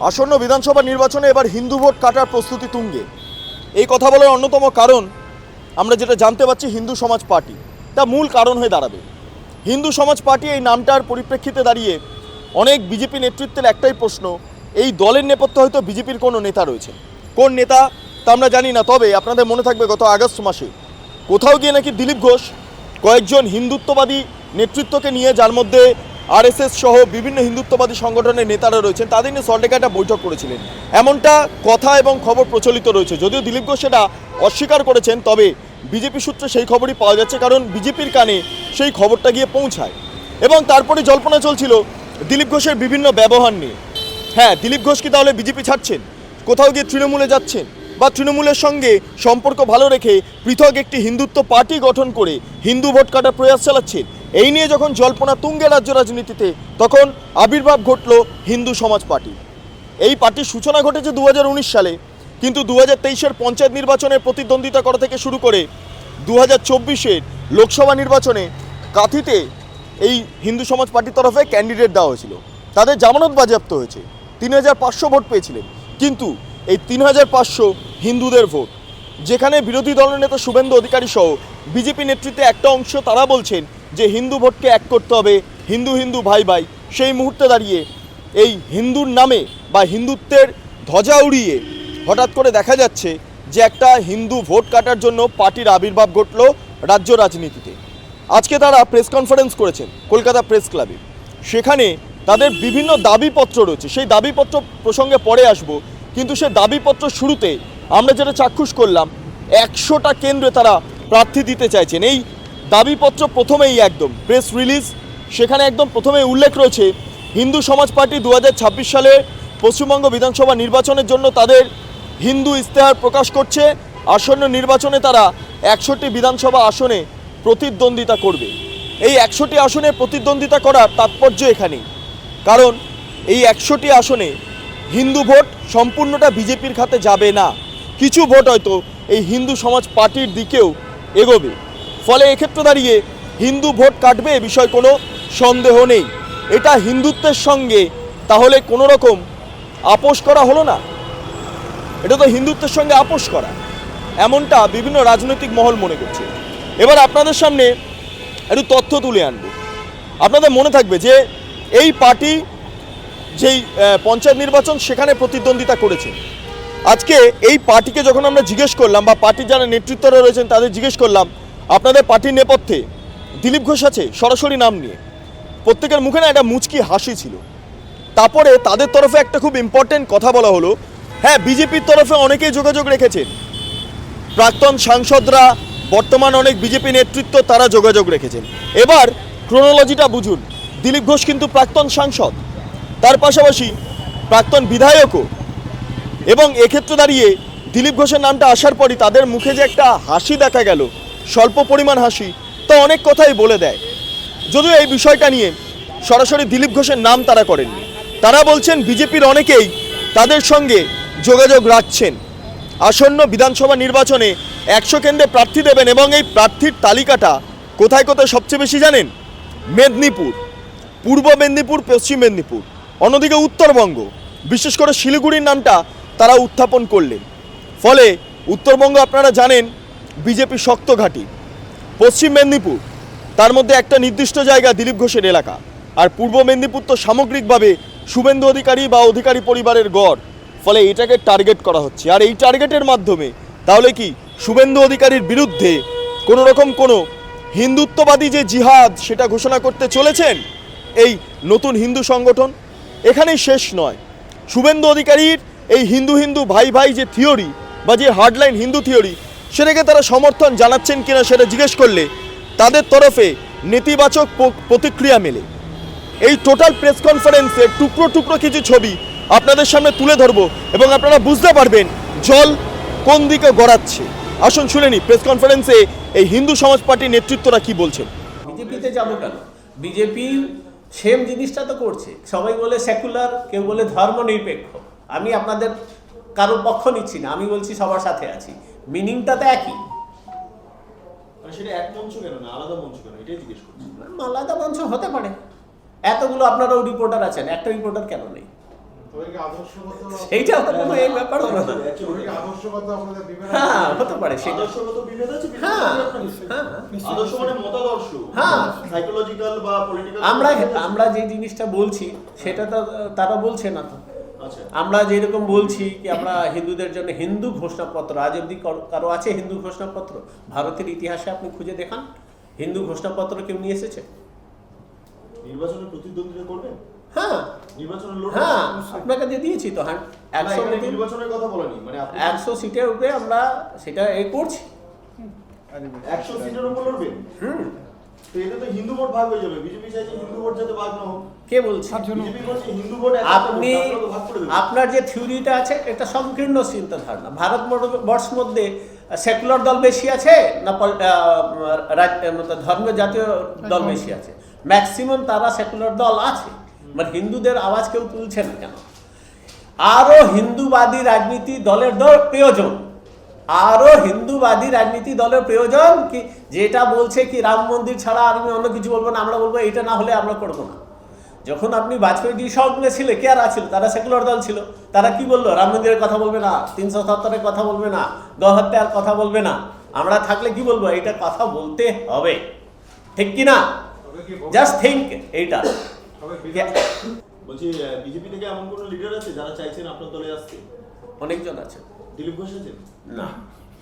আসন্ন বিধানসভা নির্বাচনে এবার হিন্দু ভোট কাটার প্রস্তুতি তুঙ্গে। এই কথা বলার অন্যতম কারণ, আমরা যেটা জানতে পারছি হিন্দু সমাজ পার্টি। তা মূল কারণ হয়ে দাঁড়াবে। হিন্দু সমাজ পার্টি এই নামটার পরিপ্রেক্ষিতে দাঁড়িয়ে অনেক বিজেপি নেতৃত্বের একটাই প্রশ্ন, এই দলের নেপথ্যে হয়তো বিজেপির কোনো নেতা রয়েছে কোন নেতা, তা আমরা জানি না, তবে আপনাদের মনে থাকবে গত আগস্ট মাসে। কোথাও গিয়ে নাকি দিলীপ ঘোষ কয়েকজন হিন্দুত্ববাদী নেতৃত্বকে নিয়ে যার মধ্যে আরএসএস সহ বিভিন্ন হিন্দুত্ববাদী সংগঠনের নেতারা রয়েছেন, তাদের নিয়ে সল্টেকে একটা বৈঠক করেছিলেন। এমনটা কথা এবং খবর প্রচলিত রয়েছে। যদিও দিলীপ ঘোষ সেটা অস্বীকার করেছেন, তবে বিজেপি সূত্রে সেই খবরই পাওয়া যাচ্ছে, কারণ বিজেপির কানে সেই খবরটা গিয়ে পৌঁছায়। এবং তারপরে জল্পনা চলছিল দিলীপ ঘোষের বিভিন্ন ব্যবহার নিয়ে। হ্যাঁ দিলীপ ঘোষ কি তাহলে বিজেপি ছাড়ছেন? কোথাও গিয়ে তৃণমূলে যাচ্ছেন? বা তৃণমূলের সঙ্গে সম্পর্ক ভালো রেখে পৃথক একটি হিন্দুত্ব পার্টি গঠন করে হিন্দু ভোট কাটার প্রয়াস চালাচ্ছেন। এই নিয়ে যখন জল্পনা তুঙ্গে রাজ্য রাজনীতিতে, তখন আবির্ভাব ঘটল হিন্দু সমাজ পার্টি। এই পার্টির সূচনা ঘটেছে দু হাজার উনিশ সালে, কিন্তু দু হাজার তেইশের পঞ্চায়েত নির্বাচনে প্রতিদ্বন্দ্বিতা করা থেকে শুরু করে দু হাজার চব্বিশের লোকসভা নির্বাচনে কাথিতে এই হিন্দু সমাজ পার্টির তরফে ক্যান্ডিডেট দেওয়া হয়েছিল। তাদের জামানত বাজেয়াপ্ত হয়েছে। তিন হাজার পাঁচশো ভোট পেয়েছিলেন। কিন্তু এই তিন হাজার পাঁচশো হিন্দুদের ভোট। যেখানে বিরোধী দলনেতা শুভেন্দু অধিকারী সহ বিজেপি নেতৃত্বে একটা অংশ তারা বলছেন যে হিন্দু ভোটকে এক করতে হবে, হিন্দু হিন্দু ভাই ভাই। সেই মুহূর্তে দাঁড়িয়ে এই হিন্দুর নামে বা হিন্দুত্বের ধ্বজা উড়িয়ে হঠাৎ করে দেখা যাচ্ছে যে একটা হিন্দু ভোট কাটার জন্য পার্টির আবির্ভাব ঘটল রাজ্য রাজনীতিতে। আজকে তারা প্রেস কনফারেন্স করেছেন, কলকাতা প্রেস ক্লাবে। সেখানে তাদের বিভিন্ন দাবিপত্র রয়েছে। সেই দাবিপত্র প্রসঙ্গে পরে আসব। কিন্তু সে দাবিপত্র শুরুতে আমরা যেটা চাক্ষুষ করলাম, একশোটা কেন্দ্রে তারা প্রার্থী দিতে চাইছেন। এই দাবিপত্র প্রথমেই একদম প্রেস রিলিজ সেখানে একদম প্রথমে উল্লেখ রয়েছে, হিন্দু সমাজ পার্টি দু হাজার ছাব্বিশ সালে পশ্চিমবঙ্গ বিধানসভা নির্বাচনের জন্য তাদের হিন্দু ইস্তেহার প্রকাশ করছে, আসন্ন নির্বাচনে তারা একশোটি বিধানসভা আসনে প্রতিদ্বন্দ্বিতা করবে। এই একশোটি আসনে প্রতিদ্বন্দ্বিতা করার তাৎপর্য এখানেই, কারণ এই একশোটি আসনে হিন্দু ভোট সম্পূর্ণটা বিজেপির খাতে যাবে না। কিছু ভোট হয়তো এই হিন্দু সমাজ পার্টির দিকেও এগোবে। ফলে এক্ষেত্রে দাঁড়িয়ে হিন্দু ভোট কাটবে এ বিষয়ে কোনো সন্দেহ নেই। এটা হিন্দুত্বের সঙ্গে তাহলে কোনো রকম আপোষ করা হলো না? এটা তো হিন্দুত্বের সঙ্গে আপোষ করা। এমনটা বিভিন্ন রাজনৈতিক মহল মনে করছে। এবার আপনাদের সামনে একটু তথ্য তুলে আনব। আপনাদের মনে থাকবে যে এই পার্টি যেই পঞ্চায়েত নির্বাচন সেখানে প্রতিদ্বন্দ্বিতা করেছে। আজকে এই পার্টিকে যখন আমরা জিজ্ঞেস করলাম বা পার্টির যারা নেতৃত্বরা রয়েছেন তাদের জিজ্ঞেস করলাম, আপনাদের পার্টির নেপথ্যে দিলীপ ঘোষ আছে, সরাসরি নাম নিয়ে। প্রত্যেকের মুখে না একটা মুচকি হাসি ছিল। তারপরে তাদের তরফে একটা খুব ইম্পর্টেন্ট কথা বলা হলো। হ্যাঁ বিজেপির তরফে অনেকেই যোগাযোগ রেখেছেন। প্রাক্তন সাংসদরা, বর্তমান অনেক বিজেপি নেতৃত্ব, তারা যোগাযোগ রেখেছেন। এবার ক্রোনোলজিটা বুঝুন। দিলীপ ঘোষ কিন্তু প্রাক্তন সাংসদ। তার পাশাপাশি প্রাক্তন বিধায়কও। এবং এক্ষেত্রে দাঁড়িয়ে দিলীপ ঘোষের নামটা আসার পরই তাদের মুখে যে একটা হাসি দেখা গেল, স্বল্প পরিমাণ হাসি, তা অনেক কথাই বলে দেয়। যদিও এই বিষয়টা নিয়ে সরাসরি দিলীপ ঘোষের নাম তারা করেননি। তারা বলছেন, বিজেপির অনেকেই তাদের সঙ্গে যোগাযোগ রাখছেন। আসন্ন বিধানসভা নির্বাচনে একশো কেন্দ্রে প্রার্থী দেবেন এবং এই প্রার্থীর তালিকাটা কোথায় কোথায় সবচেয়ে বেশি জানেন? মেদিনীপুর, পূর্ব মেদিনীপুর, পশ্চিম মেদিনীপুর। অন্যদিকে উত্তরবঙ্গ, বিশেষ করে শিলিগুড়ির নামটা তারা উত্থাপন করলেন। ফলে উত্তরবঙ্গ আপনারা জানেন বিজেপি শক্ত ঘাঁটি। পশ্চিম মেদিনীপুর, তার মধ্যে একটা নির্দিষ্ট জায়গা দিলীপ ঘোষের এলাকা। আর পূর্ব মেদিনীপুর তো সামগ্রিকভাবে শুভেন্দু অধিকারী বা অধিকারী পরিবারের গড়। ফলে এটাকে টার্গেট করা হচ্ছে। আর এই টার্গেটের মাধ্যমে তাহলে কি শুভেন্দু অধিকারীর বিরুদ্ধে কোনো রকম কোনো হিন্দুত্ববাদী যে জিহাদ সেটা ঘোষণা করতে চলেছেন? এই নতুন হিন্দু সংগঠন এখানেই শেষ নয়। শুভেন্দু অধিকারীর এই হিন্দু হিন্দু ভাই ভাই যে থিওরি বা যে হার্ডলাইন হিন্দু থিওরি, সেটাকে তারা সমর্থন জানাচ্ছেন কিনা সেটা জিজ্ঞেস করলে তাদের তরফে নেতিবাচক প্রতিক্রিয়া মেলে। এই টোটাল প্রেস কনফারেন্সে টুকরো টুকরো কিছু ছবি আপনাদের সামনে তুলে ধরবো এবং আপনারা বুঝতে পারবেন জল কোন দিকে গড়াচ্ছে। আসুন শুনে নি প্রেস কনফারেন্সে এই হিন্দু সমাজ পার্টির নেতৃত্বরা কি বলছেন? বিজেপিতে যাব কেন? বিজেপি সেম জিনিসটা তো করছে। সবাই বলে সেকুলার কেউ বলে ধর্ম নিরপেক্ষ। আমি আপনাদের কারোর পক্ষ নিচ্ছি না আমি বলছি সবার সাথে আছি। মিনিংটা তো একই। সেটা এক মঞ্চ কেন না আলাদা মঞ্চ কেন? এটাই আলাদা মঞ্চ হতে পারে। এতগুলো আপনারাও রিপোর্টার আছেন একটা রিপোর্টার কেন নেই? এইটা এই ব্যাপার হলো না। হ্যাঁ হতে পারে সেটা হ্যাঁ। হ্যাঁ। মানে হ্যাঁ। আমরা আমরা যে জিনিসটা বলছি সেটা তো তারা বলছে না তো। আচ্ছা। আমরা যেরকম বলছি কি আমরা হিন্দুদের জন্য হিন্দু ঘোষণাপত্র আজ অব্দি কারো- কারও আছে হিন্দু ঘোষণাপত্র? ভারতের ইতিহাসে আপনি খুঁজে দেখান। হিন্দু ঘোষণাপত্র কেউ নিয়ে এসেছে? নির্বাচনে প্রতিদ্বন্দ্বিতা করবেন? হ্যাঁ। হ্যাঁ আপনাকে দিয়ে দিয়েছি তো হ্যাঁ একশো নির্বাচনের কথা বলেনি মানে একশো সিটের উপরে আমরা সেটা এ করছি। একশো সিটের উপর লড়বেন হুম। তো এতে তো হিন্দু ভোট ভাগ হয়ে যাবে হিন্দু ভোট যাতে ভাগ না কে বলছে? হিন্দু ভোট আপনি একটা ভোট, তারপরে তো ভাগ করে দেবে। আপনার যে থিওরিটা আছে এটা সংকীর্ণ চিন্তাধারণা। ভারত বর্ষ মধ্যে সেকুলার দল বেশি আছে না আহ, ধর্মীয় জাতীয় দল বেশি আছে? ম্যাক্সিমাম তারা সেকুলার দল আছে। মানে হিন্দুদের আওয়াজ কেউ তুলছে না কেন? আরও হিন্দুবাদী রাজনীতি দলের দল প্রয়োজন। আরও হিন্দুবাদী রাজনীতি দলের প্রয়োজন কি যেটা বলছে কি রাম মন্দির ছাড়া আমি অন্য কিছু বলব না আমরা বলব এটা না হলে আমরা করব না। যখন আপনি বাজপেয়ী সঙ্গে ছিলে কে আর আছিল? তারা সেকুলার দল ছিল। তারা কি বলল? রাম মন্দিরের কথা বলবে না তিনশো সত্তরের কথা বলবে না গহত্যার কথা বলবে না। আমরা থাকলে কি বলব? এটা কথা বলতে হবে। ঠিক কি না জাস্ট থিঙ্ক এইটা। বলছি বিজেপি থেকে এমন কোন লিডার আছে যারা চাইছেন আপনার দলে আসতে? অনেকজন আছে। দিলীপ ঘোষ আছেন? না।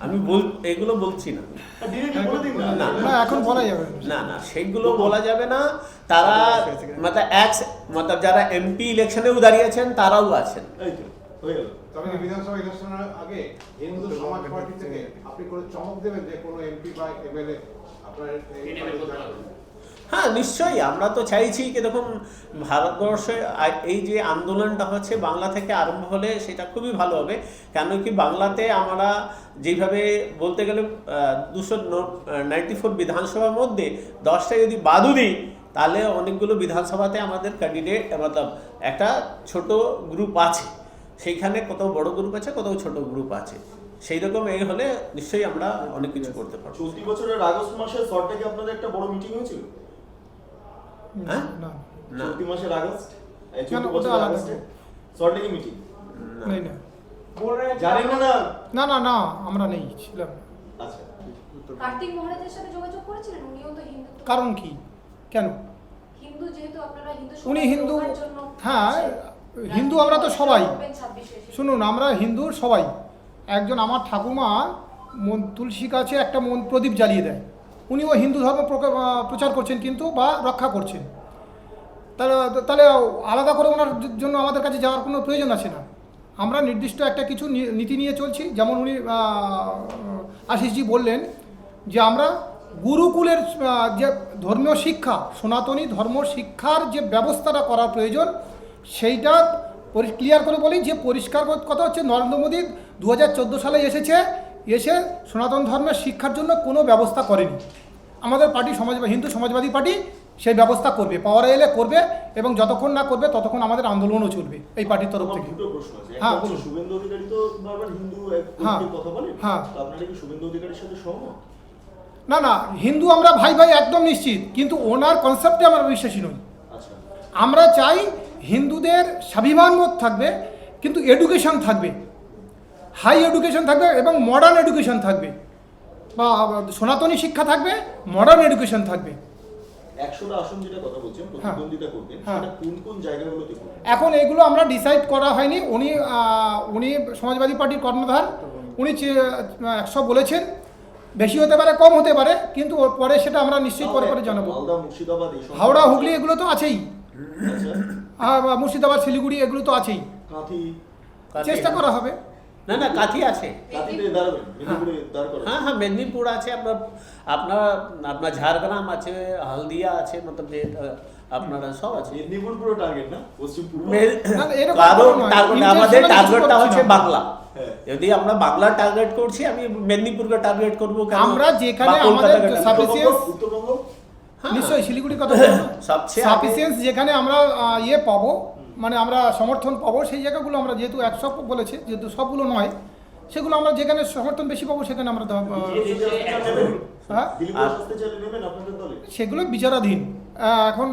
আমি বল এগুলো বলছি না। ডিরেক্টলি বলে দিন না। না। না। এখন বলা যাবে। না। না না সেইগুলো বলা যাবে না। তারা মানে এক মতলব যারা এমপি ইলেকশনেও দাঁড়িয়েছেন তারাও আছেন। হয়ে তবে বিধানসভা ইলেকশনের আগে হিন্দু সমাজ পার্টি থেকে আপনি কোনো চমক দেবেন যে কোনো এমপি বা এমএলএ আপনার? হ্যাঁ নিশ্চয়ই। আমরা তো চাইছি কি দেখুন ভারতবর্ষে এই যে আন্দোলনটা হচ্ছে বাংলা থেকে আরম্ভ হলে সেটা খুবই ভালো হবে। কেন কি বাংলাতে আমরা যেভাবে বলতে গেলে দুশো নাইনটি ফোর বিধানসভার মধ্যে দশটা যদি বাদু দিই তাহলে অনেকগুলো বিধানসভাতে আমাদের ক্যান্ডিডেট মতলব একটা ছোট গ্রুপ আছে। সেইখানে কত বড় গ্রুপ আছে কত ছোট গ্রুপ আছে। সেই রকম এই হলে নিশ্চয়ই আমরা অনেক কিছু করতে পারব। চলতি বছরের আগস্ট মাসের সল্টলেকে আপনাদের একটা বড় মিটিং হয়েছিল? হ্যাঁ? না। না। চলতি মাসের আগস্ট? এই চলতি ওটা আগস্টে? সল্টলেকে মিটিং না। না জানেন না না। না না না আমরা নেই ছিলাম আচ্ছা। কার্তিক মহারাজের সাথে যোগাযোগ করেছিলেন? উনিও তো হিন্দু কারণ কি? কেন? হিন্দু যেহেতু আপনারা হিন্দু উনি হিন্দু হ্যাঁ হিন্দু আমরা তো সবাই। করবেন 26 এ। শুনুন আমরা হিন্দু সবাই। একজন আমার ঠাকুমা মন- তুলসী গাছে একটা মন প্রদীপ জ্বালিয়ে দেয়। উনিও হিন্দু ধর্ম প্রচার করছেন কিন্তু বা রক্ষা করছেন। তাহলে তাহলে আলাদা করে ওনার জন্য আমাদের কাছে যাওয়ার কোনো প্রয়োজন আছে না। আমরা নির্দিষ্ট একটা কিছু নীতি নিয়ে চলছি। যেমন উনি আশিসজি বললেন যে আমরা গুরুকুলের যে ধর্মীয় শিক্ষা, সনাতনী ধর্ম শিক্ষার যে ব্যবস্থাটা করা প্রয়োজন, সেইটা ক্লিয়ার করে বলি যে পরিষ্কার কথা হচ্ছে, নরেন্দ্র মোদী দু হাজার চোদ্দ সালে এসেছে এসে সনাতন ধর্মের শিক্ষার জন্য কোনো ব্যবস্থা করেনি। আমাদের পার্টি সমাজ হিন্দু সমাজবাদী পার্টি সেই ব্যবস্থা করবে পাওয়ারে এলে করবে এবং যতক্ষণ না করবে ততক্ষণ আমাদের আন্দোলনও চলবে এই পার্টির তরফ থেকে। হ্যাঁ, বলুন। শুভেন্দু অধিকারী তো হিন্দু হ্যাঁ, হ্যাঁ। আপনারা কি শুভেন্দু অধিকারীর সাথে সহমত? না না হিন্দু আমরা ভাই ভাই একদম নিশ্চিত কিন্তু ওনার কনসেপ্টে আমরা বিশ্বাসী নই। আচ্ছা। আমরা চাই হিন্দুদের স্বাভিমানবোধ থাকবে কিন্তু এডুকেশন থাকবে। হাই এডুকেশন থাকবে এবং মডার্ন এডুকেশন থাকবে। বা সনাতনী শিক্ষা থাকবে মডার্ন এডুকেশন থাকবে। আসন যেটা কথা বলছেন প্রতিদ্বন্দ্বিতা করবেন হ্যাঁ। সেটা কোন কোন জায়গাগুলোতে এখন এগুলো আমরা ডিসাইড করা হয়নি। উনি উনি সমাজবাদী পার্টির কর্ণধার উনি একশো বলেছেন। বেশি হতে পারে কম হতে পারে কিন্তু পরে সেটা আমরা নিশ্চিত পরে করে জানাব। হাওড়া হুগলি এগুলো তো আছেই। আচ্ছা। মুর্শিদাবাদ শিলিগুড়ি এগুলো তো আছেই। চেষ্টা করা হবে। না না কাথি আছে। করেন হ্যাঁ। হ্যাঁ মেদিনীপুর আছে আপনার আপনার আপনার ঝাড়গ্রাম আছে হলদিয়া আছে মতলব যে আপনারা সব আছে। মেদিনীপুর পুরো টার্গেট না? পশ্চিম পূর্ব মে- না, এরকম কারণ কোনো নয়। target- Intentional আমাদের টার্গেটটা হচ্ছে বাংলা। হ্যাঁ। যদি আমরা বাংলা টার্গেট করছি আমি মেদিনীপুরকে টার্গেট করব আমরা যেখানে আমাদের উত্তরবঙ্গ হ্যাঁ। নিশ্চয়ই শিলিগুড়ির কথা সবচেয়ে সাফিসিয়েন্স যেখানে আমরা ইয়ে পাবো মানে আমরা সমর্থন পাবো সেই জায়গাগুলো আমরা যেহেতু একশো বলেছে যেহেতু সবগুলো নয় সেগুলো আমরা যেখানে সমর্থন বেশি পাবো সেখানে আমরা হ্যাঁ। দলে? সেগুলো বিচারাধীন। আহ, এখন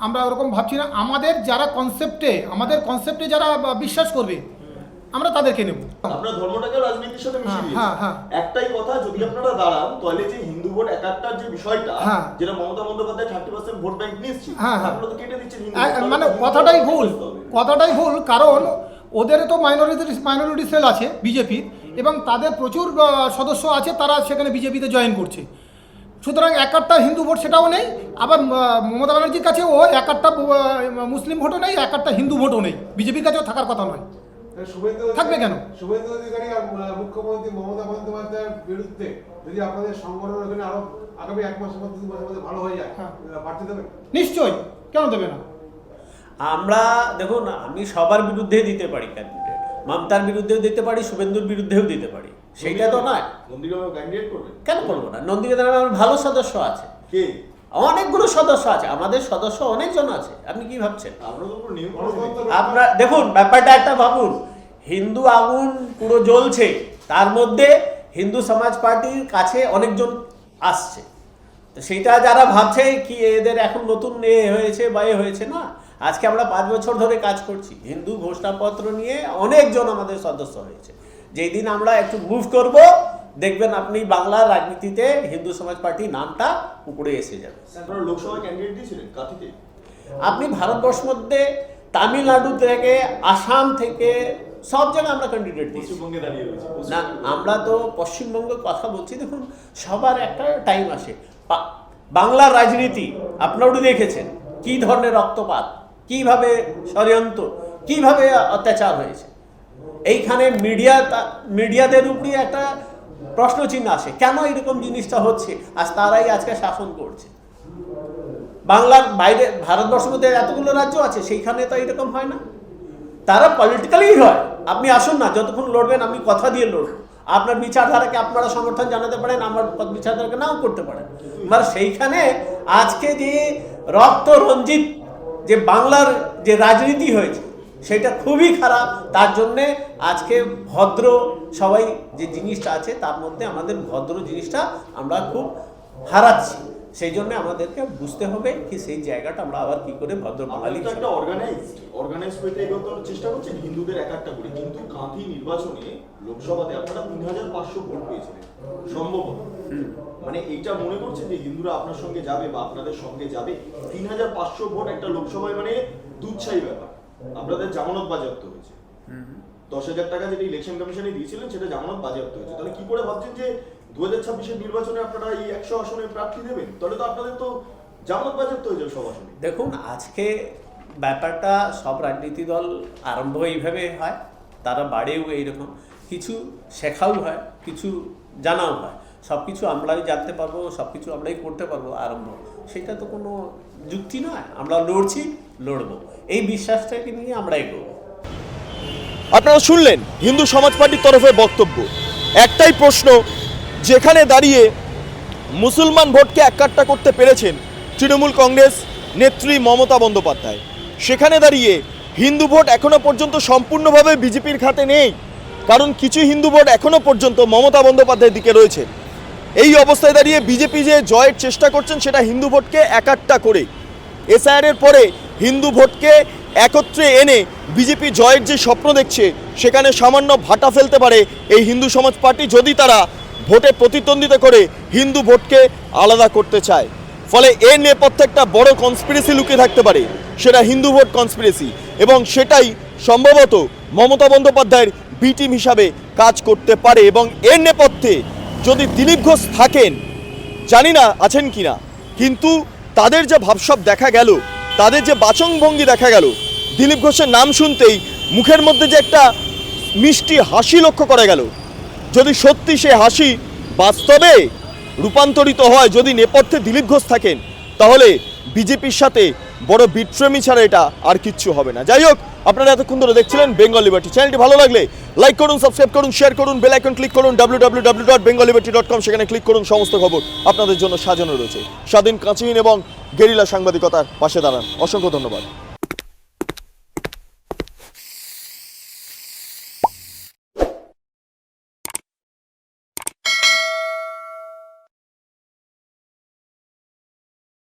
আমরা ওরকম ভাবছি না আমাদের যারা কনসেপ্টে আমাদের কনসেপ্টে যারা বিশ্বাস করবে আমরা তাদেরকে নেব। আপনার ধর্মটাকে রাজনীতির সাথে মিশিয়ে হ্যাঁ, দিয়েছেন। হ্যাঁ, হ্যাঁ। একটাই কথা যদি আপনারা দাঁড়ান তাহলে যে হিন্দু ভোট একাত্তর যে বিষয়টা হ্যাঁ। যেটা Mamata Bandyopadhyay thirty percent vote bank নিশ্চিত হ্যাঁ, হ্যাঁ। আপনারা তো কেটে দিচ্ছেন মানে কথাটাই ভুল কথাটাই ভুল কারণ ওদের তো মাইনরিটি মাইনরিটি সেল আছে বিজেপির এবং তাদের প্রচুর সদস্য আছে তারা সেখানে বিজেপিতে জয়েন করছে সুতরাং একটা হিন্দু ভোট সেটাও নেই আবার মমতা ব্যানার্জির কাছেও একটা মুসলিম ভোটও নেই একটা হিন্দু ভোটও নেই বিজেপির কাছেও থাকার কথা নয় থাকবে কেন? শুভেন্দু অধিকারী আর মুখ্যমন্ত্রী মমতা বন্দ্যোপাধ্যায়ের বিরুদ্ধে যদি আপনাদের সংগঠন ওখানে আরও আগামী এক মাসের মধ্যে দু মাসের মধ্যে ভালো হয়ে যায় হ্যাঁ। প্রার্থী দেবেন নিশ্চয়ই। কেন দেবে না? আমরা দেখুন আমি সবার বিরুদ্ধে দিতে পারি ক্যান্ডিডেট মমতার বিরুদ্ধেও দিতে পারি শুভেন্দুর বিরুদ্ধেও দিতে পারি। সেইটা তো নয়। মন্দিরবাবু ক্যান্ডিডেট করবেন কেন করব না? নন্দিনীদার আমার ভালো সদস্য আছে। কে? অনেকগুলো সদস্য আছে আমাদের সদস্য অনেকজন আছে আপনি কি ভাবছেন? আপনারা দেখুন ব্যাপারটা একটা ভাবুন হিন্দু আগুন পুরো জ্বলছে তার মধ্যে হিন্দু সমাজ পার্টির কাছে অনেকজন আসছে। তো সেইটা যারা ভাবছে কি এদের এখন নতুন এ হয়েছে বা এ হয়েছে না আজকে আমরা পাঁচ বছর ধরে কাজ করছি। হিন্দু ঘোষণাপত্র নিয়ে অনেকজন আমাদের সদস্য হয়েছে। যেই দিন আমরা একটু মুভ করব দেখবেন আপনি বাংলার রাজনীতিতে হিন্দু সমাজ পার্টির নামটা উপরে এসে যাবে। আপনি ভারতবর্ষ মধ্যে তামিলনাড়ু থেকে আসাম থেকে সব জায়গায় আমরা ক্যান্ডিডেট দিয়েছি। পশ্চিমবঙ্গে না আমরা তো পশ্চিমবঙ্গের কথা বলছি দেখুন সবার একটা টাইম আসে। বাংলার রাজনীতি আপনারাও দেখেছেন কি ধরনের রক্তপাত কীভাবে ষড়যন্ত্র কীভাবে অত্যাচার হয়েছে। এইখানে মিডিয়া মিডিয়াদের উপরই একটা প্রশ্ন চিহ্ন আসে, কেন এরকম জিনিসটা হচ্ছে? আজ তারাই আজকে শাসন করছে। বাংলার বাইরে, ভারতবর্ষের মধ্যে এতগুলো রাজ্য আছে, সেইখানে তো এরকম হয় না। তারা পলিটিক্যালি হয়। আপনি আসুন না, যতক্ষণ লড়বেন আমি কথা দিয়ে লড়ব। আপনার বিচারধারাকে আপনারা সমর্থন জানাতে পারেন, আমার বিচারধারাকে নাও করতে পারেন। মানে সেইখানে আজকে যে রক্ত রঞ্জিত যে বাংলার যে রাজনীতি হয়েছে সেটা খুবই খারাপ। তার জন্যে আজকে ভদ্র সবাই যে জিনিসটা আছে তার মধ্যে আমাদের ভদ্র জিনিসটা আমরা খুব হারাচ্ছি। সেই জন্য আমাদেরকে বুঝতে হবে কি সেই জায়গাটা আমরা আবার কি করে ভদ্র বাঙালি একটা অর্গানাইজড অর্গানাইজড ওয়েতে এগোতে চেষ্টা করছেন হিন্দুদের এক একটা করে। কিন্তু কাঁথি নির্বাচনে লোকসভাতে আপনারা তিন হাজার পাঁচশো ভোট পেয়েছিলেন। সম্ভবত মানে এইটা মনে করছেন যে হিন্দুরা আপনার সঙ্গে যাবে বা আপনাদের সঙ্গে যাবে। তিন হাজার পাঁচশো ভোট একটা লোকসভায় মানে দুচ্ছাই ব্যাপার। আপনাদের জামানত বাজেয়াপ্ত হয়েছে। দশ হাজার টাকা যেটা ইলেকশন কমিশনে দিয়েছিলেন সেটা জামানত বাজেয়াপ্ত হয়েছে। তাহলে কি করে ভাবছেন যে দু হাজার ছাব্বিশের নির্বাচনে আপনারা এই একশো আসনে প্রার্থী দেবেন? তাহলে তো আপনাদের তো জামানত বাজেয়াপ্ত হয়ে যাবে সব আসনে। দেখুন আজকে ব্যাপারটা সব রাজনীতি দল আরম্ভ এইভাবে হয় তারা বাড়েও এইরকম। কিছু শেখাও হয় কিছু জানাও হয়। সব কিছু আমরাই জানতে পারব সব কিছু আমরাই করতে পারব আরম্ভ। সেটা তো কোনো যুক্তি নয়। আমরা লড়ছি লড়বো। এই বিশ্বাসটাকে নিয়ে আমরা এগোবো আপনারা শুনলেন হিন্দু সমাজ পার্টির তরফে বক্তব্য। একটাই প্রশ্ন, যেখানে দাঁড়িয়ে মুসলমান ভোটকে এককাট্টা করতে পেরেছেন তৃণমূল কংগ্রেস নেত্রী মমতা বন্দ্যোপাধ্যায়। সেখানে দাঁড়িয়ে হিন্দু ভোট এখনও পর্যন্ত সম্পূর্ণভাবে বিজেপির খাতে নেই, কারণ কিছু হিন্দু ভোট এখনও পর্যন্ত মমতা বন্দ্যোপাধ্যায়ের দিকে রয়েছে। এই অবস্থায় দাঁড়িয়ে বিজেপি যে জয়ের চেষ্টা করছেন সেটা হিন্দু ভোটকে একাট্টা করে। এসআইআর এর পরে হিন্দু ভোটকে একত্রে এনে বিজেপি জয়ের যে স্বপ্ন দেখছে, সেখানে সামান্য ভাটা ফেলতে পারে এই হিন্দু সমাজ পার্টি যদি তারা ভোটে প্রতিদ্বন্দ্বিতা করে হিন্দু ভোটকে আলাদা করতে চায়। ফলে এর নেপথ্যে একটা বড় কনস্পিরেসি লুকিয়ে থাকতে পারে, সেটা হিন্দু ভোট কনস্পিরেসি এবং সেটাই সম্ভবত মমতা বন্দ্যোপাধ্যায়ের বি টিম হিসাবে কাজ করতে পারে। এবং এর নেপথ্যে যদি দিলীপ ঘোষ থাকেন, জানি না আছেন কিনা, কিন্তু তাদের যে ভাবসাব দেখা গেল তাদের যে বাচনভঙ্গি দেখা গেল, দিলীপ ঘোষের নাম শুনতেই মুখের মধ্যে যে একটা মিষ্টি হাসি লক্ষ্য করা গেল। যদি সত্যি সে হাসি বাস্তবে রূপান্তরিত হয়, যদি নেপথ্যে দিলীপ ঘোষ থাকেন, তাহলে বিজেপির সাথে বড় বিট্রেমি ছাড়া এটা আর কিচ্ছু হবে না। যাই হোক, আপনারা এতক্ষণ ধরে দেখছিলেন বেঙ্গল লিবার্টি চ্যানেলটি ভালো লাগলে লাইক করুন সাবস্ক্রাইব করুন শেয়ার করুন বেল আইকন ক্লিক করুন W W W dot Bengal Liberty dot com সেখানে ক্লিক করুন, সমস্ত খবর আপনাদের জন্য সাজানো রয়েছে। স্বাধীন কাঁচিহীন এবং গেরিলা সাংবাদিকতার পাশে দাঁড়ান। অসংখ্য ধন্যবাদ।